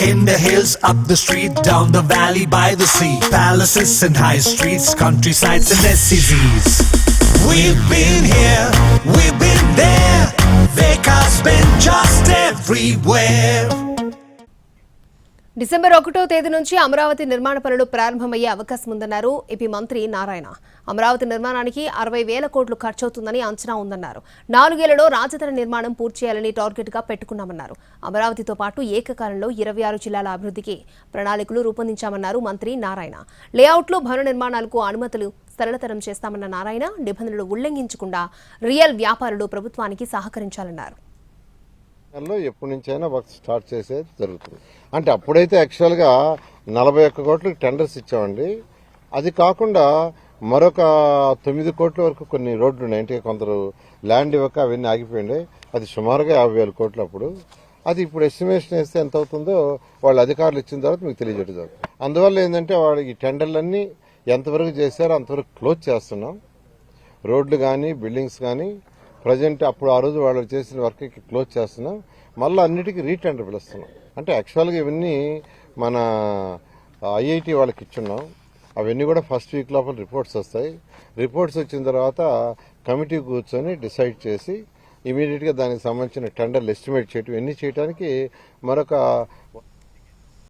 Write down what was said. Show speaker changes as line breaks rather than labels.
In the hills, up the street, down the valley, by the sea. Palaces and high streets, countrysides and SCZs. We've been here, we've been there. Vekas been just everywhere.
December ఒకటో తేదీ నుంచి అమరావతి నిర్మాణ పనులు ప్రారంభమయ్యే అవకాశం ఉందన్నారు. AP మంత్రి నారాయణ. అమరావతి నిర్మాణానికి అరవై వేల కోట్లు ఖర్చవుతుందని అంచనా ఉందన్నారు. నాలుగేళ్ళలో రాజధాని నిర్మాణం పూర్తి చేయాలని టార్గెట్గా పెట్టుకున్నామన్నారు. అమరావతితో పాటు ఏకకాలంలో ఇరవై ఆరు జిల్లాల అభివృద్ధికి ప్రణాళికలు రూపొందించామన్నారు మంత్రి నారాయణ. లేఅవుట్లో భవన నిర్మాణాలకు అనుమతులు సరళతరం చేస్తామన్న నారాయణ నిబంధనలు ఉల్లంఘించకుండా రియల్ వ్యాపారులు ప్రభుత్వానికి సహకరించాలన్నారు.
నెలలో ఎప్పటి నుంచైనా వర్క్ స్టార్ట్ చేసేది జరుగుతుంది. అంటే అప్పుడైతే యాక్చువల్గా నలభై ఒక్క కోట్లకి టెండర్స్ ఇచ్చామండి. అది కాకుండా మరొక తొమ్మిది కోట్ల వరకు కొన్ని రోడ్లు ఉన్నాయి. అంటే కొందరు ల్యాండ్ ఇవ్వక అవన్నీ ఆగిపోయింది అది సుమారుగా యాభై వేల కోట్లు అప్పుడు. అది ఇప్పుడు ఎస్టిమేషన్ వేస్తే ఎంత అవుతుందో వాళ్ళ అధికారులు ఇచ్చిన తర్వాత మీకు తెలియజేయడం. జరుగుతుంది అందువల్ల ఏంటంటే వాళ్ళు ఈ టెండర్లన్నీ ఎంతవరకు చేశారో అంతవరకు క్లోజ్ చేస్తున్నాం. రోడ్లు కానీ బిల్డింగ్స్ కానీ ప్రజెంట్ అప్పుడు ఆ రోజు వాళ్ళు చేసిన వర్క్కి క్లోజ్ చేస్తున్నాం. మళ్ళీ అన్నిటికీ రీటెండర్ పిలుస్తున్నాం. అంటే యాక్చువల్గా ఇవన్నీ మన ఐఐటి వాళ్ళకి ఇచ్చున్నాం. అవన్నీ కూడా ఫస్ట్ వీక్ లోపల రిపోర్ట్స్ వస్తాయి. రిపోర్ట్స్ వచ్చిన తర్వాత కమిటీ కూర్చొని డిసైడ్ చేసి ఇమీడియట్గా దానికి సంబంధించిన టెండర్లు ఎస్టిమేట్ చేయటం ఇవన్నీ చేయడానికి మరొక